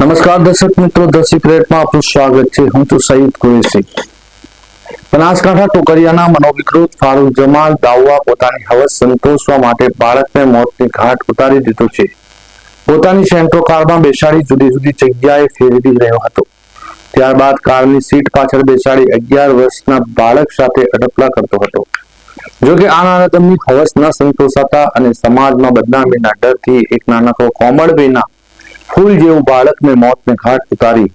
નમસ્કાર દર્શક મિત્રો ધ સિક્રેટમાં આપનું સ્વાગત છે. હું છું સઈદ કુરેશી બનાસકાંઠા ટોકરિયાના મનોવિકૃત ફારૂક જમાલ દાઉવા પોતાની હવસ સંતોષવા માટે બાળકને મોતની ઘાટ ઉતારી દીધો છે. પોતાની સેન્ટ્રો કારમાં બેસાડી જુદી જુદી જગ્યાએ ફેરવી રહ્યો હતો. ત્યારબાદ કારની સીટ પાછળ બેસાડી અગિયાર વર્ષના બાળક સાથે અડપલા કરતો હતો. જોકે આ નાનાતમની હવસ ન સંતોષાતા અને સમાજમાં બદનામીના ડરથી એક નાનકડો કોમળભાઈના ફૂલ જેવું બાળકને મોતને ઘાટ ઉતારી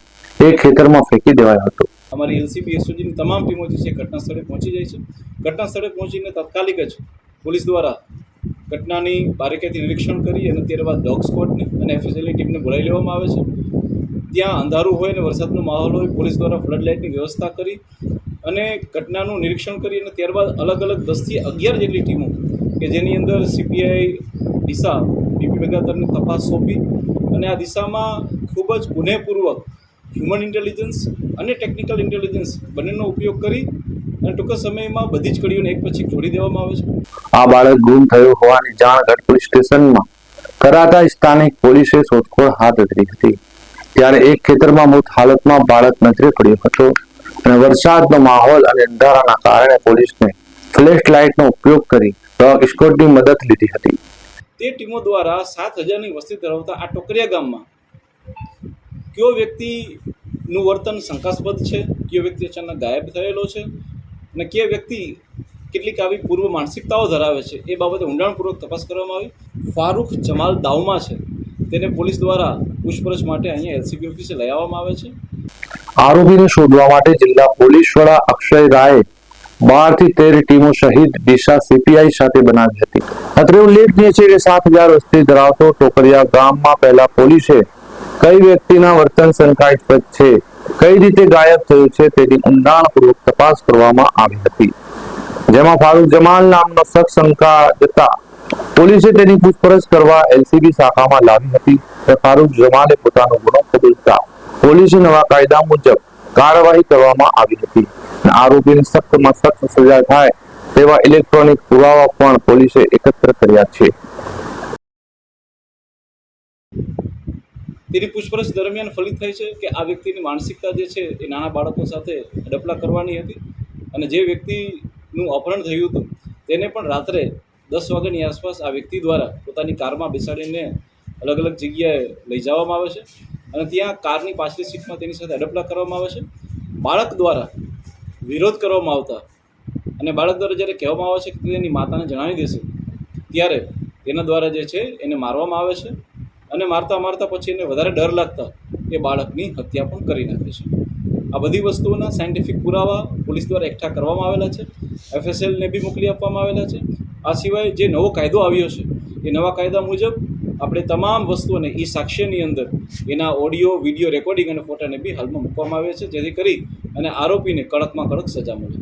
એ ખેતરમાં ફેંકી દેવાયો હતો. અમારી એલસીબી એસઓજીની તમામ ટીમો જે છે ઘટના સ્થળે પહોંચી જાય છે. ઘટના સ્થળે પહોંચીને તાત્કાલિક જ પોલીસ દ્વારા ઘટનાની બારીકાઈથી નિરીક્ષણ કરી અને ત્યારબાદ ડોગ સ્ક્વોડને અને એફએસએલની ટીમને બોલાવી લેવામાં આવે છે. ત્યાં અંધારું હોય અને વરસાદનો માહોલ હોય, પોલીસ દ્વારા ફ્લડ લાઇટની વ્યવસ્થા કરી અને ઘટનાનું નિરીક્ષણ કરી અને ત્યારબાદ અલગ અલગ દસથી અગિયાર જેટલી ટીમો કે જેની અંદર સીપીઆઈ, ડીસા બીપી મેગાતરની તપાસ સોંપી અને આ દિશામાં ખૂબ જ ગુનેપૂર્વક હ્યુમન ઇન્ટેલિજન્સ અને ટેકનિકલ ઇન્ટેલિજન્સ બંનેનો ઉપયોગ કરી અને ટૂંક સમયમાં બધી જ કડીઓને એક પછી છોડી દેવામાં આવે છે. આ બાળક ગુમ થયો હોવાની જાણ ગઢ પોલીસ સ્ટેશનમાં કરાતા સ્થાનિક પોલીસે શોધખોળ હાથ ધરી હતી. ત્યારે એક ખેતરમાં મૃત હાલતમાં બાળક નજરે પડ્યો હતો અને વરસાદનો માહોલ અને અંધારાના કારણે પોલીસને ફ્લેશ લાઇટનો ઉપયોગ કરી ડોગ સ્કોડની મદદ લીધી હતી. તે ટીમો દ્વારા સાત હજારની વસ્તી ધરાવતા આ ટોકરિયા ગામમાં કયો વ્યક્તિનું વર્તન શંકાસ્પદ છે? કયો વ્યક્તિ અચાનક ગાયબ થયેલો છે? અને કયો વ્યક્તિ કેટલીક આવી પૂર્વ માનસિકતાઓ ધરાવે છે? એ બાબતે ઊંડાણપૂર્વક તપાસ કરવામાં આવી. ફારૂક જમાલ દાવમાં છે. તેને પોલીસ દ્વારા પૂછપરછ માટે અહીંયા એલસીબી ઓફિસે લઈ આવવામાં આવે છે. આરોપીને શોધવા માટે જિલ્લા પોલીસ વડા અક્ષય રાયે બારથી તેર ટીમો સહિત દિશા સીપીઆઈ સાથે બનાવી હતી. અત્રે ઉલ્લેખનીય છે કે સાત હજાર વસ્તી ધરાવતો ટોકરિયા ગામમાં પહેલા પોલીસે કઈ વ્યક્તિના વર્તન શંકાસ્પદ છે, કઈ રીતે ગાયબ થયું છે તેની ઊંડાણપૂર્વક તપાસ કરવામાં આવી હતી. જેમાં ફારૂક જમાલ નામનો શખ્સ શંકા જતા પોલીસે તેની પૂછપરછ કરવા એલસીબી શાખામાં લાવી હતી. ફારૂક જમાલે પોતાનો ગુનો કબૂલતા પોલીસે નવા કાયદા મુજબ કાર્યવાહી કરવામાં આવી હતી. આરોપીને સખ્તમાં સખ્ત સજા થાય તેવા ઇલેક્ટ્રોનિક પુરાવા પણ પોલીસે એકત્ર કર્યા છે. તેની પૂછપરછ દરમિયાન ફલિત થઈ છે કે આ વ્યક્તિની માનસિકતા જે છે એ નાના બાળકો સાથે ડપલા કરવાની હતી અને જે વ્યક્તિનું અપહરણ થયું હતું તેને પણ રાત્રે દસ વાગ્યાની આસપાસ આ વ્યક્તિ દ્વારા પોતાની કારમાં બેસાડીને અલગ અલગ જગ્યાએ લઈ જવામાં આવે છે. અને ત્યાં કારની પાછલી સીટમાં તેની સાથે અડપલા કરવામાં આવે છે. બાળક દ્વારા વિરોધ કરવામાં આવતા અને બાળક દ્વારા જ્યારે કહેવામાં આવે છે કે તેની માતાને જણાવી દેશે, ત્યારે તેના દ્વારા જે છે એને મારવામાં આવે છે અને મારતા મારતા પછી એને વધારે ડર લાગતા એ બાળકની હત્યા પણ કરી નાખે છે. આ બધી વસ્તુઓના સાયન્ટિફિક પુરાવા પોલીસ દ્વારા એકઠા કરવામાં આવેલા છે. એફએસએલને બી મોકલી આપવામાં આવેલા છે. આ સિવાય જે નવો કાયદો આવ્યો છે, એ નવા કાયદા મુજબ આપણે તમામ વસ્તુઓને એ સાક્ષ્યની અંદર એના ઓડિયો, વીડિયો, રેકોર્ડિંગ અને ફોટાને બી હાલમાં મૂકવામાં આવે છે, જેથી કરી અને આરોપીને કડકમાં કડક સજા મળે.